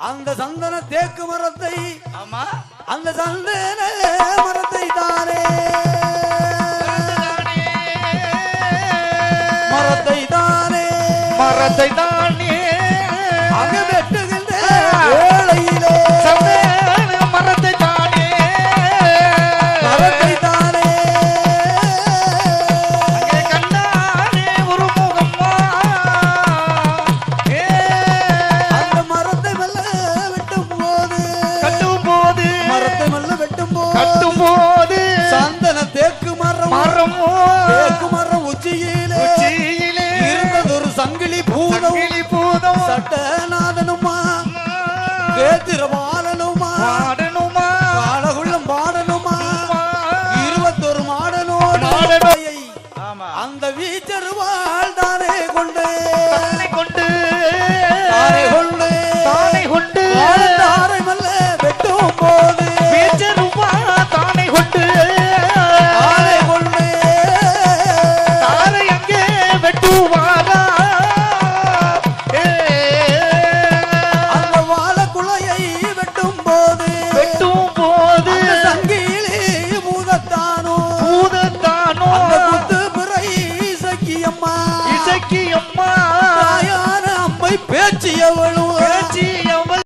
அந்த சந்தன தேக்கு மரத்தை ஆமா. அந்த சந்தன மரத்தை தானே மரத்தை தானே மரத்தை தான் ஆட்டநாதனுமா கேத்திரமாலனுமா ஆடனுமா அழகுள்ளம் பாடனுமா இருபத்தொரு ஆமா. அந்த வீச்சர் வாழ்ந்தானே கொண்டு. இசக்கி அம்மா. அம்மை பேச்சு எவ்வளவு